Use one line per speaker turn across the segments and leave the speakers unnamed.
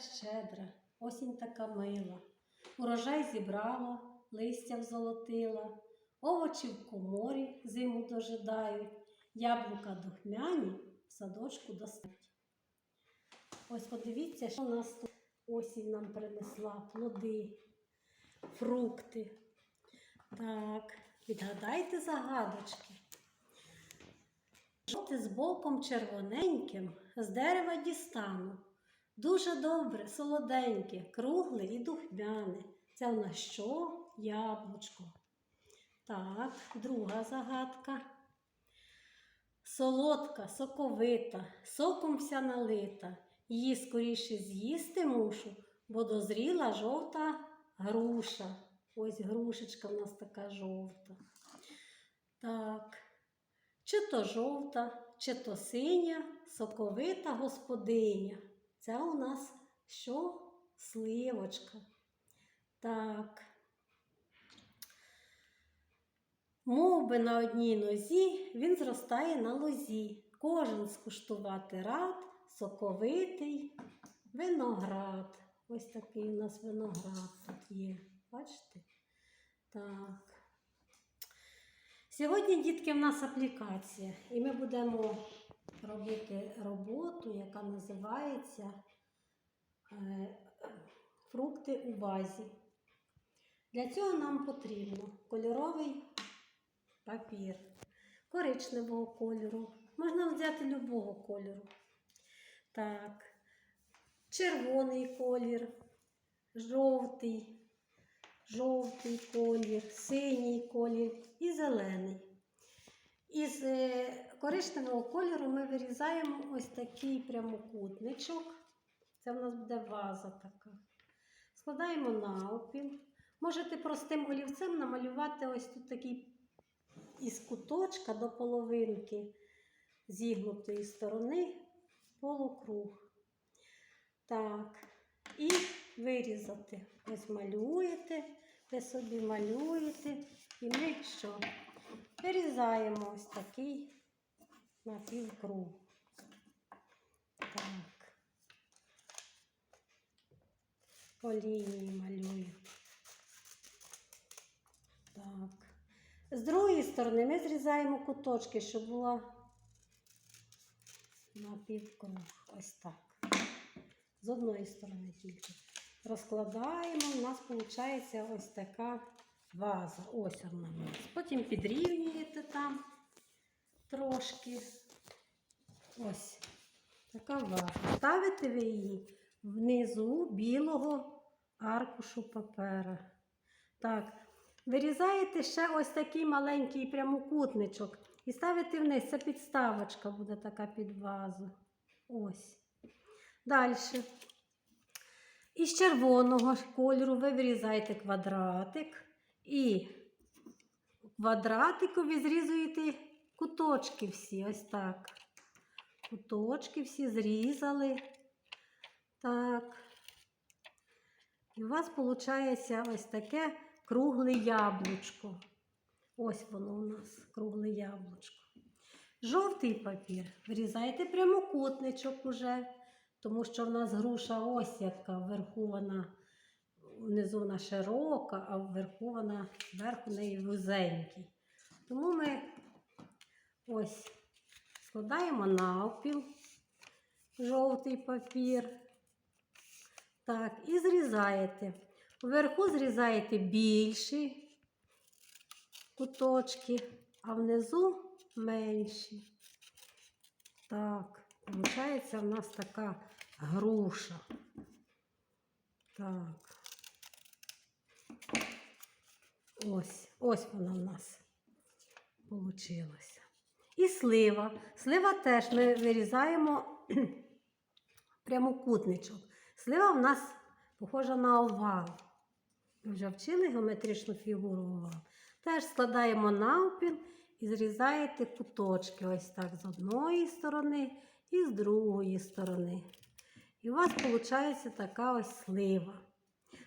щедра, осінь така мила, урожай зібрала, листя взолотила, овочі в коморі зиму дожидають, яблука духмяні в садочку достають. Ось подивіться, що нас тут осінь нам принесла, плоди, фрукти. Так, відгадайте загадочки. Жовте з боком червоненьким з дерева дістану. Дуже добре, солоденьке, кругле і духмяне. Це в нас що? Яблучко. Так, друга загадка. Солодка, соковита, соком вся налита. Її скоріше з'їсти мушу, бо дозріла жовта груша. Ось грушечка в нас така жовта. Так. Чи то жовта, чи то синя, соковита господиня. Це у нас що? Сливочка. Так. Мов би на одній нозі він зростає на лозі. Кожен скуштувати рад, соковитий виноград. Ось такий у нас виноград тут є. Бачите? Так. Сьогодні, дітки, в нас аплікація, і ми будемо робити роботу, яка називається е, Фрукти у вазі. Для цього нам потрібно кольоровий папір коричневого кольору. Можна взяти любого кольору. Так, червоний колір, жовтий, жовтий колір, синій колір і зелений. Із е, коричневого кольору ми вирізаємо ось такий прямокутничок. Це в нас буде ваза така. Складаємо навпіл. Можете простим олівцем намалювати ось тут такий із куточка до половинки зігнутої сторони полукруг. Так, і вирізати. Ось малюєте, ви собі малюєте, і ми що? Вирізаємо ось такий напівкруг. Так. По лінії малюємо. Так. З другої сторони ми зрізаємо куточки, щоб була напівкруг. Ось так. З одної сторони тільки. Розкладаємо, у нас виходить ось така ваза. Ось вона у нас. Потім підрівнюєте там трошки. Ось така ваза. Ставите ви її внизу білого аркушу папера. Так, вирізаєте ще ось такий маленький прямокутничок і ставите вниз. Це підставочка буде така під вазу. Ось. Далі. Із червоного кольору ви вирізаєте квадратик і квадратикові зрізуєте куточки всі. Ось так. Куточки всі зрізали. Так. І у вас виходить ось таке кругле яблучко. Ось воно у нас, кругле яблучко. Жовтий папір вирізаєте прямокутничок уже, тому що в нас груша ось яка, вверху вона, внизу вона широка, а вверху вона, вверху неї вузенький. Тому ми ось складаємо навпіл жовтий папір. Так, і зрізаєте. Вверху зрізаєте більші куточки, а внизу менші. Так, виходить в нас така груша. Так. Ось, ось вона в нас получилася. І слива. Слива теж ми вирізаємо прямокутничок. Слива в нас похожа на овал. Ми вже вчили геометричну фігуру овал. Теж складаємо навпіл і зрізаєте куточки. Ось так з одної сторони і з другої сторони. І у вас виходить така ось слива.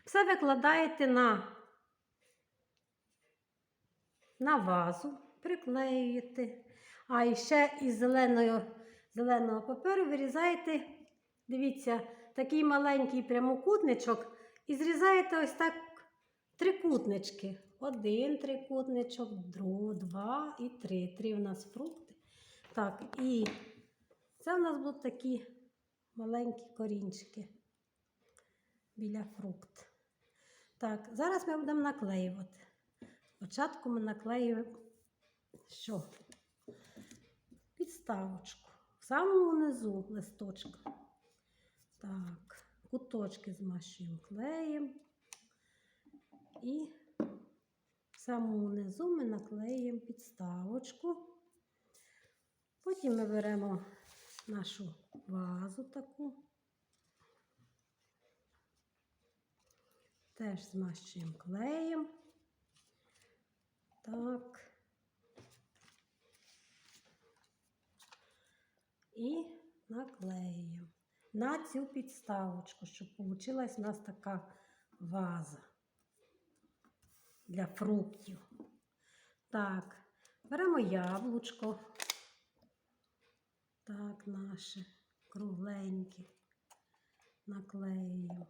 Все викладаєте на, на вазу, приклеюєте. А ще із зеленого, зеленого паперу вирізаєте, дивіться, такий маленький прямокутничок і зрізаєте ось так трикутнички. Один трикутничок, два і три. Три у нас фрукти. Так, і це у нас будуть такі маленькі корінчики біля фрукт. Так, зараз ми будемо наклеювати. Спочатку ми наклеюємо що? Підставочку. В самому низу листочка. Так, куточки змащуємо клеєм. І в самому низу ми наклеїмо підставочку. Потім ми беремо нашу вазу таку. Теж змащуємо клеєм. Так. І наклеюємо на цю підставочку, щоб вийшла у нас така ваза для фруктів. Так, беремо яблучко. Так, наше кругленьке. Наклеюємо.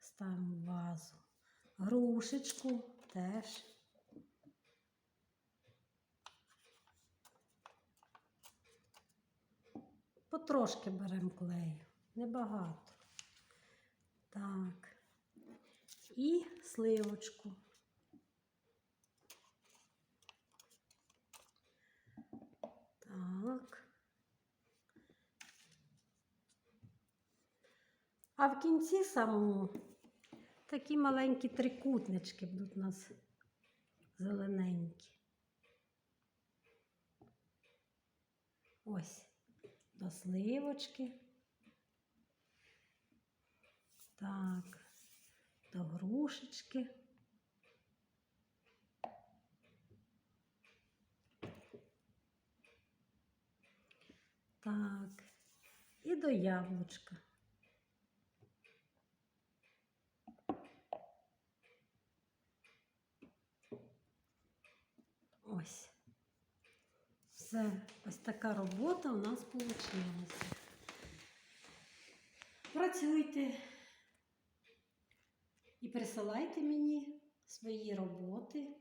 Ставимо вазу. Грушечку теж. Потрошки беремо клею, небагато. Так. І сливочку. Так. А в кінці самому такі маленькі трикутнички будуть у нас зелененькі. Ось до сливочки. Так, до грушечки. Так, і до яблучка. Ось. Все, ось така робота у нас вийшла. Працюйте і присилайте мені свої роботи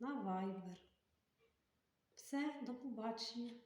на Viber. Все, до побачення.